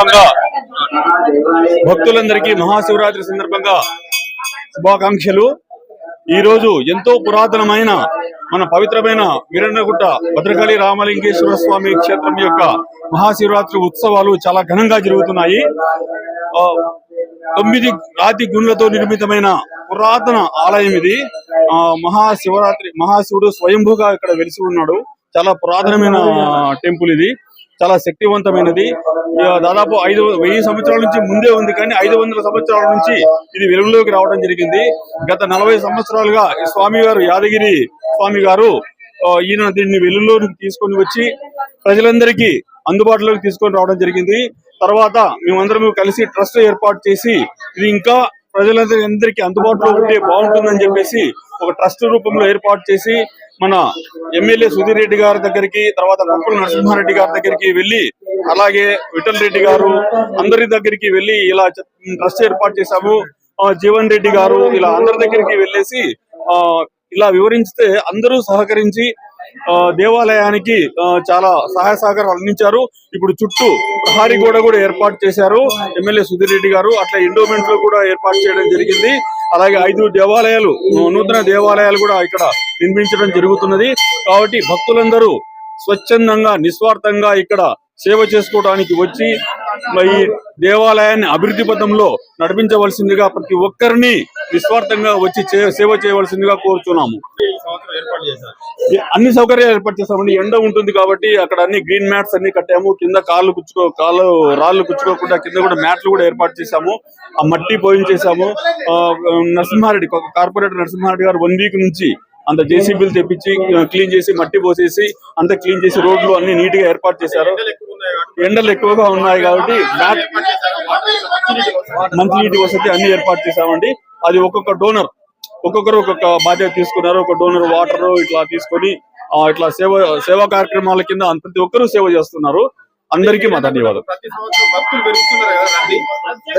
సందర్భంగా భక్తులందరికీ మహాశివరాత్రి సందర్భంగా శుభాకాంక్షలు. ఈ రోజు ఎంతో పురాతనమైన మన పవిత్రమైన వీరన్నగుట్ట భద్రకాళి రామలింగేశ్వర స్వామి క్షేత్రం యొక్క మహాశివరాత్రి ఉత్సవాలు చాలా ఘనంగా జరుగుతున్నాయి. ఆ, తొమ్మిది రాతి గుండ్లతో నిర్మితమైన పురాతన ఆలయం ఇది. ఆ మహాశివరాత్రి మహాశివుడు స్వయంభూగా ఇక్కడ వెలిసి ఉన్నాడు. చాలా పురాతనమైన టెంపుల్ ఇది. చాలా శక్తివంతమైనది. దాదాపు ఐదు వెయ్యి సంవత్సరాల నుంచి ముందే ఉంది కానీ ఐదు వందల సంవత్సరాల నుంచి ఇది వెలుగులోకి రావడం జరిగింది. గత నలభై సంవత్సరాలుగా ఈ స్వామి గారు యాదగిరి స్వామి గారు ఈయన దీన్ని వెలుగులోకి తీసుకొని వచ్చి ప్రజలందరికీ అందుబాటులోకి తీసుకొని రావడం జరిగింది. తర్వాత మేమందరం కలిసి ట్రస్ట్ ఏర్పాటు చేసి ఇది ఇంకా ప్రజలందరికీ అందుబాటులో ఉంటే బాగుంటుందని చెప్పేసి ఒక ట్రస్ట్ రూపంలో ఏర్పాటు చేసి మన ఎమ్మెల్యే సుధీర్ రెడ్డి గారి దగ్గరికి తర్వాత కుప్పల నరసింహారెడ్డి గారి దగ్గరికి వెళ్ళి అలాగే విఠల్ రెడ్డి గారు అందరి దగ్గరికి వెళ్ళి ఇలా ట్రస్ట్ ఏర్పాటు చేశాము. జీవన్ రెడ్డి గారు ఇలా అందరి దగ్గరికి వెళ్ళేసి ఆ ఇలా వివరించితే అందరూ సహకరించి ఆ, దేవాలయానికి చాలా సహాయ సహకారాలు అందించారు. ఇప్పుడు చుట్టూ ప్రహారీ గోడ కూడా ఏర్పాటు చేశారు. ఎమ్మెల్యే సుధీర్ రెడ్డి గారు అట్లా ఎండోమెంట్లో కూడా ఏర్పాటు చేయడం జరిగింది. అలాగే ఐదు దేవాలయాలు నూతన దేవాలయాలు కూడా ఇక్కడ నిర్మించడం జరుగుతున్నది. కాబట్టి భక్తులందరూ స్వచ్ఛందంగా నిస్వార్థంగా ఇక్కడ సేవ చేసుకోవడానికి వచ్చి ఈ దేవాలయాన్ని అభివృద్ధి పథంలో నడిపించవలసిందిగా ప్రతి ఒక్కరిని నిస్వార్థంగా వచ్చి చే- సేవ చేయవలసిందిగా కోరుచున్నాము. అన్ని సౌకర్యాలు ఏర్పాటు చేస్తామండి. ఎండ ఉంటుంది కాబట్టి అక్కడ అన్ని గ్రీన్ మ్యాట్స్ అన్ని కట్టాము. కింద కాళ్ళు కుచ్చుకో కాళ్ళు రాళ్ళు కుచ్చుకోకుండా కింద కూడా మ్యాట్లు కూడా ఏర్పాటు చేశాము. ఆ మట్టి పోయించేసాము ఆ, నరసింహారెడ్డి కార్పొరేటర్ నరసింహారెడ్డి గారు వన్ వీక్ నుంచి అంత జేసీబీలు తెప్పించి క్లీన్ చేసి మట్టి పోసేసి అంత క్లీన్ చేసి రోడ్లు అన్ని నీట్గా ఏర్పాటు చేశారు. ఎండలు ఎక్కువగా ఉన్నాయి కాబట్టి మంచి నీటి వసతి అన్ని ఏర్పాటు చేశామండి. అది ఒక్కొక్క డోనర్ ఒక్కొక్కరు ఒక్కొక్క బాధ్యత తీసుకున్నారు. ఒక డోనర్ వాటర్ ఇట్లా తీసుకొని ఇట్లా సేవ సేవా కార్యక్రమాల కింద ప్రతి ఒక్కరూ సేవ చేస్తున్నారు. అందరికీ మా ధన్యవాదాలు.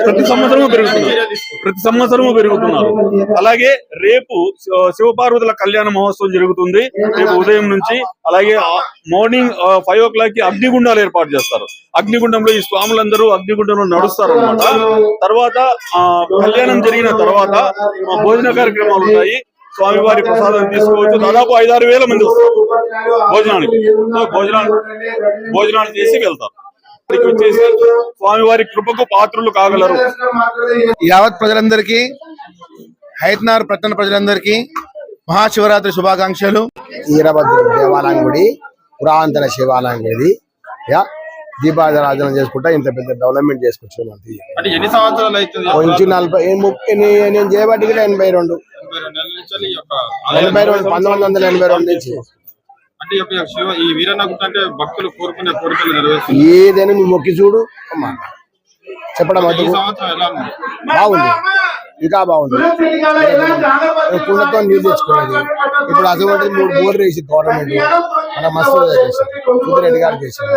ప్రతి సంవత్సరము పెరుగుతున్నారు. ప్రతి సంవత్సరము పెరుగుతున్నారు. అలాగే రేపు శివ- శివపార్వతుల కళ్యాణ మహోత్సవం జరుగుతుంది. రేపు ఉదయం నుంచి అలాగే మార్నింగ్ ఫైవ్ ఓ క్లాక్కి అగ్నిగుండాలు ఏర్పాటు చేస్తారు. అగ్నిగుండంలో ఈ స్వాములందరూ అగ్నిగుండంలో నడుస్తారు అనమాట తర్వాత కళ్యాణం జరిగిన తర్వాత భోజన కార్యక్రమాలు ఉంటాయి. స్వామివారి ప్రసాదం తీసుకోవచ్చు. దాదాపు ఐదారు వేల మంది వస్తారు. భోజనానికి. సో భోజనాలు భోజనాలు చేసి వెళ్తారు. ఇక్కడికి వచ్చేసి స్వామివారి కృపకు పాత్రులు కాగలరు. యావత్ ప్రజలందరికీ హైత్నార్ పట్టణ ప్రజలందరికీ మహాశివరాత్రి శుభాకాంక్షలు. వీరభద్ర దేవాలయం గుడి పురాతన శివాలయం గుడి. యా దీపారాధన చేసుకుంటా ఇంత పెద్ద డెవలప్మెంట్ చేసుకొచ్చాం అంటే ఎన్ని సంవత్సరాలు కొంచెం నలభై ఏ ముప్పై నే- నేను చేయబట్టి కూడా ఎనభై రెండు. ఎనభై రెండు పంతొమ్మిది వందల ఎనభై రెండు నుంచి. అంటే ఈ యొక్క శివ ఈ వీరన్నగుట్ట అంటే భక్తులు కోరుకునే కోరికలు నెరవేరుస్తుంది ఏదైనా నువ్వు మొక్కి చూడు అమ్మా. చెప్పడం ఈ అందుకు సంవత్సరం ఎలా ఉంది? బాగుంది. ఇంకా బాగుంది. నీళ్ళు తెచ్చుకునేది. ఇప్పుడు అటువంటి మూడు బోర్లు వేసి గవర్నమెంట్ మన మస్తు చేసింది గారు చేసింది